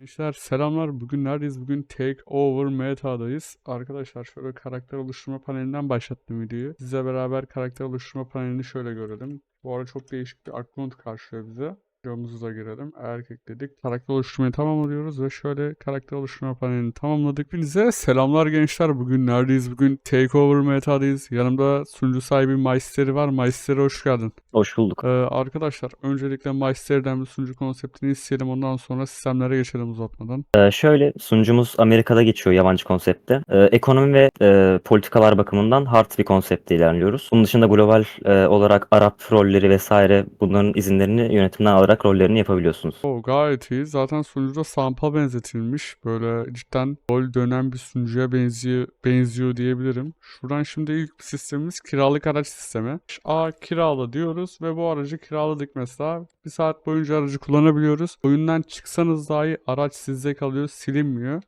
Gençler selamlar. Bugün neredeyiz? Bugün Take Over Meta'dayız. Arkadaşlar şöyle karakter oluşturma panelinden başlattım videoyu. Sizle beraber karakter oluşturma panelini şöyle görelim. Bu arada çok değişik bir account karşılıyor bize. Videomuzu da girelim. Erkek dedik. Karakter oluşturmayı tamamlıyoruz ve şöyle karakter oluşturma panelini tamamladık. Hepinize selamlar gençler. Bugün neredeyiz? Bugün Take Over Meta'dayız. Yanımda sunucu sahibi Maesteri var. Maesteri hoş geldin. Hoş bulduk. Ee, arkadaşlar öncelikle Meister'den bir sunucu konseptini isteyelim. Ondan sonra sistemlere geçelim uzatmadan. Ee, şöyle sunucumuz Amerika'da geçiyor yabancı konsepte. Ee, ekonomi ve e, politikalar bakımından hard bir konsepte ilerliyoruz. Bunun dışında global e, olarak Arap rolleri vesaire bunların izinlerini yönetimden alarak rollerini yapabiliyorsunuz. O gayet iyi. Zaten sunucuda Samp'a benzetilmiş. Böyle cidden rol dönen bir sunucuya benziyor, benziyor diyebilirim. Şuradan şimdi ilk sistemimiz kiralık araç sistemi. A kirala diyoruz ve bu aracı kiraladık mesela. Bir saat boyunca aracı kullanabiliyoruz. Oyundan çıksanız dahi araç sizde kalıyor, silinmiyor.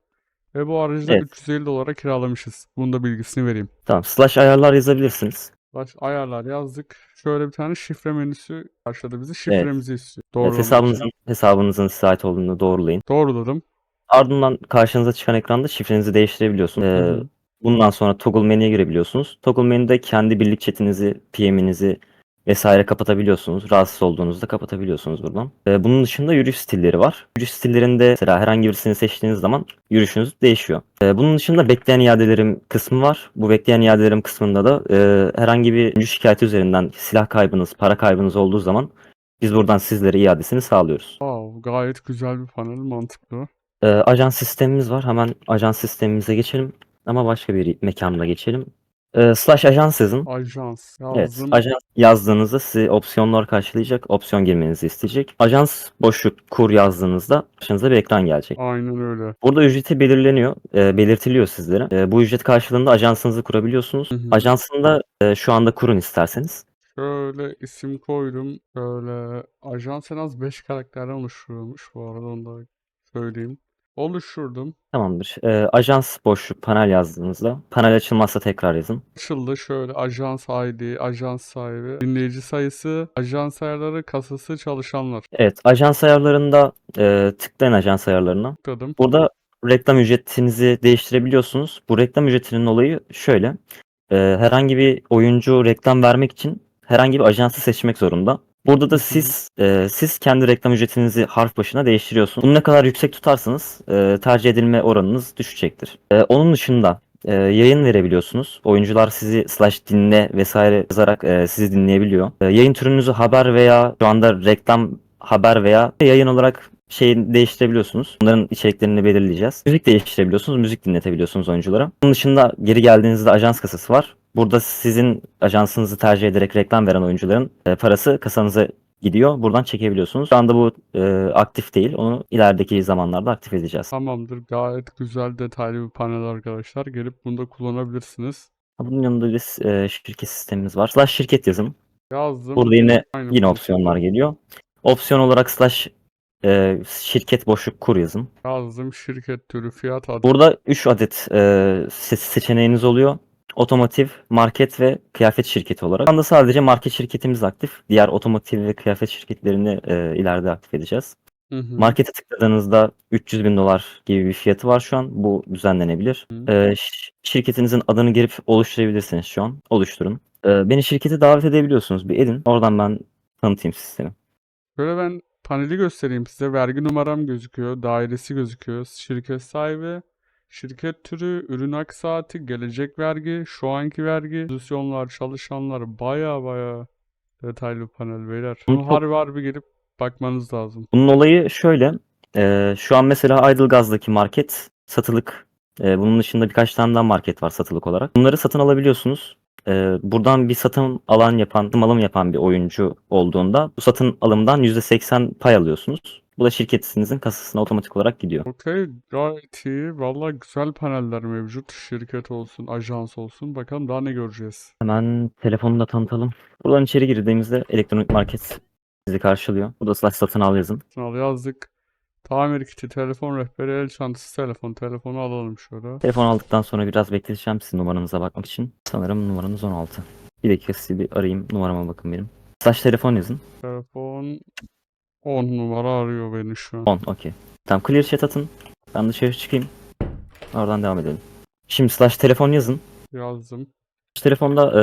Ve bu aracı da Evet. 350 dolara kiralamışız. Bunun da bilgisini vereyim. Tamam. Slash ayarlar yazabilirsiniz. Baş ayarlar yazdık. Şöyle bir tane şifre menüsü karşıladı bizi. Şifremizi istiyor. Evet, için. hesabınızın hesabınızın size ait olduğunu doğrulayın. Doğruladım. Ardından karşınıza çıkan ekranda şifrenizi değiştirebiliyorsunuz. Ee, bundan sonra toggle menüye girebiliyorsunuz. Toggle menüde kendi birlik chatinizi, PM'inizi vesaire kapatabiliyorsunuz. Rahatsız olduğunuzda kapatabiliyorsunuz buradan. Ee, bunun dışında yürüyüş stilleri var. Yürüyüş stillerinde mesela herhangi birisini seçtiğiniz zaman yürüyüşünüz değişiyor. Ee, bunun dışında bekleyen iadelerim kısmı var. Bu bekleyen iadelerim kısmında da e, herhangi bir oyuncu şikayeti üzerinden silah kaybınız, para kaybınız olduğu zaman biz buradan sizlere iadesini sağlıyoruz. Wow, gayet güzel bir panel, mantıklı. Ee, ajans sistemimiz var. Hemen ajans sistemimize geçelim. Ama başka bir mekanla geçelim. Ee, slash ajans yazın. Ajans Evet, yazdım. ajans yazdığınızda sizi opsiyonlar karşılayacak. Opsiyon girmenizi isteyecek. Ajans boşluk kur yazdığınızda karşınıza bir ekran gelecek. Aynen öyle. Burada ücreti belirleniyor, e, belirtiliyor sizlere. E, bu ücret karşılığında ajansınızı kurabiliyorsunuz. Hı e, şu anda kurun isterseniz. Şöyle isim koydum. Böyle ajans en az 5 karakterden oluşturulmuş bu arada onu da söyleyeyim. Oluşturdum. Tamamdır. E, ajans boşluk panel yazdığınızda panel açılmazsa tekrar yazın. Açıldı şöyle ajans ID, ajans sahibi, dinleyici sayısı, ajans ayarları, kasası, çalışanlar. Evet, ajans ayarlarında e, tıklayın ajans ayarlarına. Tıkladım. Burada reklam ücretinizi değiştirebiliyorsunuz. Bu reklam ücretinin olayı şöyle. Ee, herhangi bir oyuncu reklam vermek için herhangi bir ajansı seçmek zorunda. Burada da siz e, siz kendi reklam ücretinizi harf başına değiştiriyorsunuz. Bunu ne kadar yüksek tutarsanız e, tercih edilme oranınız düşecektir. E, onun dışında e, yayın verebiliyorsunuz. Oyuncular sizi slash dinle vesaire yazarak e, sizi dinleyebiliyor. E, yayın türünüzü haber veya şu anda reklam haber veya yayın olarak şeyi değiştirebiliyorsunuz. Bunların içeriklerini belirleyeceğiz. Müzik değiştirebiliyorsunuz, müzik dinletebiliyorsunuz oyunculara. Bunun dışında geri geldiğinizde ajans kasası var. Burada sizin ajansınızı tercih ederek reklam veren oyuncuların e, parası kasanıza gidiyor. Buradan çekebiliyorsunuz. Şu anda bu e, aktif değil. Onu ilerideki zamanlarda aktif edeceğiz. Tamamdır. Gayet güzel detaylı bir panel arkadaşlar. Gelip bunu da kullanabilirsiniz. Bunun yanında de, e, şirket sistemimiz var. Slash şirket yazın. Yazdım. Burada yine Aynı yine opsiyonlar geliyor. Opsiyon olarak slash e, şirket boşluk kur yazın. Yazdım şirket türü, fiyat adı. Burada 3 adet e, se- seçeneğiniz oluyor. Otomotiv, market ve kıyafet şirketi olarak. Şu anda sadece market şirketimiz aktif. Diğer otomotiv ve kıyafet şirketlerini e, ileride aktif edeceğiz. Hı hı. Markete tıkladığınızda 300 bin dolar gibi bir fiyatı var şu an. Bu düzenlenebilir. Hı. E, şirketinizin adını girip oluşturabilirsiniz şu an. Oluşturun. E, beni şirkete davet edebiliyorsunuz. Bir edin. Oradan ben tanıtayım sistemi. Şöyle ben paneli göstereyim size. Vergi numaram gözüküyor. Dairesi gözüküyor. Şirket sahibi, şirket türü, ürün hak saati, gelecek vergi, şu anki vergi, pozisyonlar, çalışanlar baya baya detaylı panel beyler. Bunu harbi harbi gelip bakmanız lazım. Bunun olayı şöyle. e, şu an mesela Idlegaz'daki market satılık. E, bunun dışında birkaç tane daha market var satılık olarak. Bunları satın alabiliyorsunuz. E, buradan bir satın alan yapan, satın alım yapan bir oyuncu olduğunda bu satın alımdan %80 pay alıyorsunuz. Bu da şirketinizin kasasına otomatik olarak gidiyor. Okey gayet iyi. Valla güzel paneller mevcut. Şirket olsun, ajans olsun. Bakalım daha ne göreceğiz. Hemen telefonu da tanıtalım. Buradan içeri girdiğimizde elektronik market sizi karşılıyor. Burada slash satın al yazın. Sınav yazdık. Tamir kiti, telefon rehberi, el çantası, telefon. Telefonu alalım şöyle. Telefon aldıktan sonra biraz bekleteceğim sizin numaranıza bakmak için. Sanırım numaranız 16. Bir dakika sizi bir arayayım. Numarama bakın benim. Slash telefon yazın. Telefon 10 numara arıyor beni şu an. 10 okey. Tamam clear chat atın. Ben dışarı çıkayım. Oradan devam edelim. Şimdi slash telefon yazın. Yazdım. Slash telefonda e,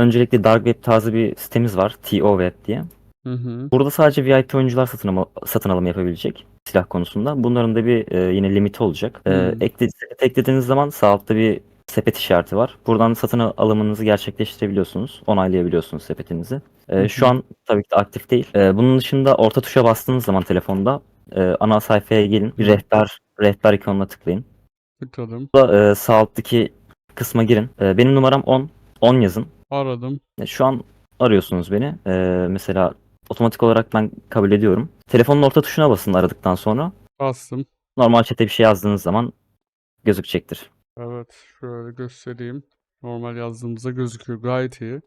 öncelikle dark web tarzı bir sitemiz var. TO Web diye. Hı hı. Burada sadece VIP oyuncular satın, alma, satın alım yapabilecek silah konusunda. Bunların da bir e, yine limiti olacak. E, ekle, eklediğiniz zaman sağ altta bir sepet işareti var. Buradan satın al- alımınızı gerçekleştirebiliyorsunuz. Onaylayabiliyorsunuz sepetinizi. E, şu an tabii ki de aktif değil. E, bunun dışında orta tuşa bastığınız zaman telefonda e, ana sayfaya gelin. Bir rehber rehber ikonuna tıklayın. Tıkladım. Burada e, sağ alttaki kısma girin. E, benim numaram 10. 10 yazın. Aradım. E, Şu an arıyorsunuz beni. Ee, mesela otomatik olarak ben kabul ediyorum. Telefonun orta tuşuna basın aradıktan sonra. Bastım. Normal chat'e bir şey yazdığınız zaman gözükecektir. Evet. Şöyle göstereyim. Normal yazdığımızda gözüküyor. Gayet iyi.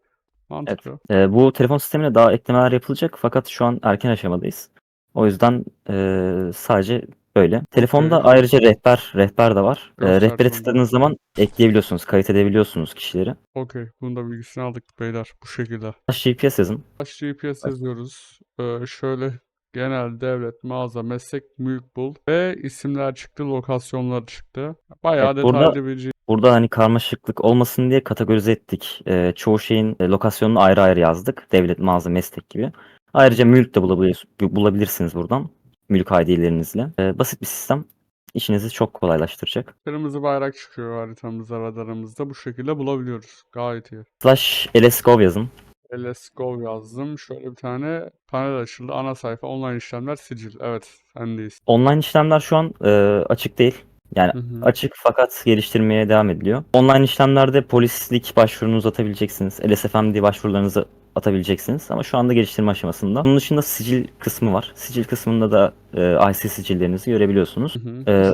Mantıklı. Ee, bu telefon sistemine daha eklemeler yapılacak fakat şu an erken aşamadayız. O yüzden ee, sadece böyle. Telefonda Okey. ayrıca rehber rehber de var. Göster rehbere tıkladığınız zaman ekleyebiliyorsunuz, kayıt edebiliyorsunuz kişileri. Okey. Bunu da bilgisini aldık beyler. Bu şekilde. GPS yazın. Baş GPS yazıyoruz. Ee, şöyle genel devlet, mağaza, meslek, mülk bul ve isimler çıktı, lokasyonlar çıktı. Bayağı Evet, burada- detaylı bir Burada hani karmaşıklık olmasın diye kategorize ettik. Ee, çoğu şeyin e, lokasyonunu ayrı ayrı yazdık. Devlet, mağaza, meslek gibi. Ayrıca mülk de bulabilir- bulabilirsiniz buradan. Mülk ID'lerinizle. Ee, basit bir sistem. İşinizi çok kolaylaştıracak. Kırmızı bayrak çıkıyor haritamızda, radarımızda. Bu şekilde bulabiliyoruz. Gayet iyi. Slash lsgov yazın. Let's go yazdım. Şöyle bir tane panel açıldı. Ana sayfa, online işlemler, sicil. Evet, sendeyiz. Online işlemler şu an e, açık değil. Yani Hı hı. açık fakat geliştirmeye devam ediliyor. Online işlemlerde polislik başvurunuzu atabileceksiniz. LSFMD başvurularınızı atabileceksiniz. Ama şu anda geliştirme aşamasında. Bunun dışında sicil kısmı var. Sicil kısmında da e, IC sicillerinizi görebiliyorsunuz. Hı hı, Ee,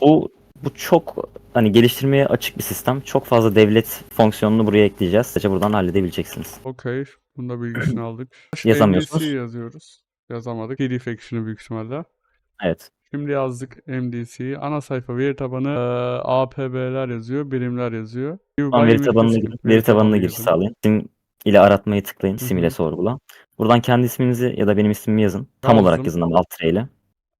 bu. Bu çok hani geliştirmeye açık bir sistem. Çok fazla devlet fonksiyonunu buraya ekleyeceğiz. Sadece buradan halledebileceksiniz. Okey. Bunu da bilgisini aldık. Yazamıyorsunuz. MDC yazıyoruz. Yazamadık. PDF action'ı büyük ihtimalle. Evet. Şimdi yazdık MDC'yi. Ana sayfa veri tabanı eee, APB'ler yazıyor, birimler yazıyor. An veri tabanına, gir- veri tabanına giriş sağlayın. İsim ile aratmayı tıklayın. İsim ile sorgula. Buradan kendi isminizi ya da benim ismimi yazın. Tam olarak Yazdım. yazın ama alt tireyle.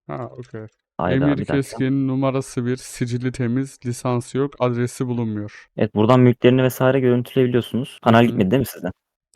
Ha, okey. Hayda Emir bir dakika. Keskin numarası bir, sicili temiz, lisansı yok, adresi bulunmuyor. Evet buradan mülklerini vesaire görüntüleyebiliyorsunuz. Panel hı. gitmedi değil mi sizde?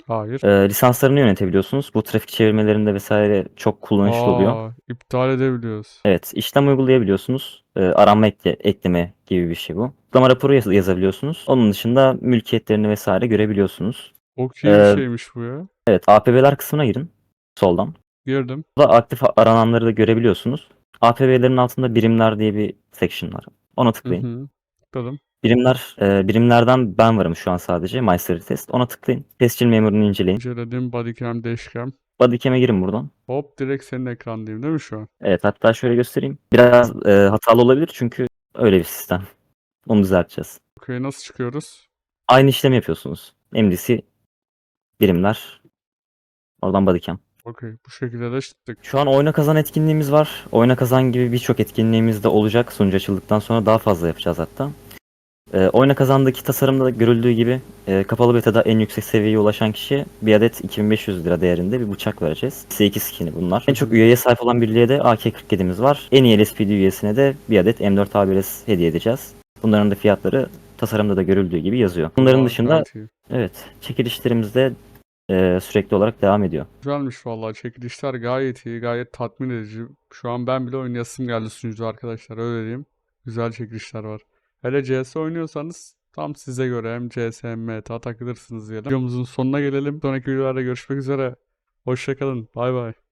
Hayır. Ee, lisanslarını yönetebiliyorsunuz. Bu trafik çevirmelerinde vesaire çok kullanışlı oluyor. Aa, iptal edebiliyoruz. Evet, işlem uygulayabiliyorsunuz. Ee, arama ekle, ekleme gibi bir şey bu. Kutlama raporu yaz- yazabiliyorsunuz. Onun dışında mülkiyetlerini vesaire görebiliyorsunuz. Okey bir Ee, şeymiş bu ya. Evet, APB'ler kısmına girin. Soldan. Girdim. Burada aktif arananları da görebiliyorsunuz. APB'lerin altında birimler diye bir section var. Ona tıklayın. hı. Tıkladım. Birimler, e, birimlerden ben varım şu an sadece. My Story Test. Ona tıklayın. Tescil memurunu inceleyin. İnceledim. Bodycam, dashcam. Bodycam'e girin buradan. Hop direkt senin ekrandayım değil mi şu an? Evet, hatta şöyle göstereyim. Biraz e, hatalı olabilir çünkü öyle bir sistem. Onu düzelteceğiz. Okey nasıl çıkıyoruz? Aynı işlemi yapıyorsunuz. MDC birimler. Oradan bodycam. Okey bu şekilde de çıktık. Şu an oyna kazan etkinliğimiz var. Oyna kazan gibi birçok etkinliğimiz de olacak. Sunucu açıldıktan sonra daha fazla yapacağız hatta. Ee, oyna kazandaki tasarımda da görüldüğü gibi e, kapalı beta'da en yüksek seviyeye ulaşan kişiye bir adet 2500 lira değerinde bir bıçak vereceğiz. C2 skin'i bunlar. En çok üyeye sahip olan birliğe de AK-47'miz var. En iyi LSPD üyesine de bir adet M4 ABS hediye edeceğiz. Bunların da fiyatları tasarımda da görüldüğü gibi yazıyor. Bunların dışında evet çekilişlerimiz de e, sürekli olarak devam ediyor. Güzelmiş vallahi çekilişler gayet iyi, gayet tatmin edici. Şu an ben bile oynayasım geldi sunucuda arkadaşlar öyle diyeyim. Güzel çekilişler var. Hele CS oynuyorsanız tam size göre hem CS hem meta takılırsınız diyelim. Videomuzun sonuna gelelim. Sonraki videolarda görüşmek üzere. Hoşçakalın. Bay bay.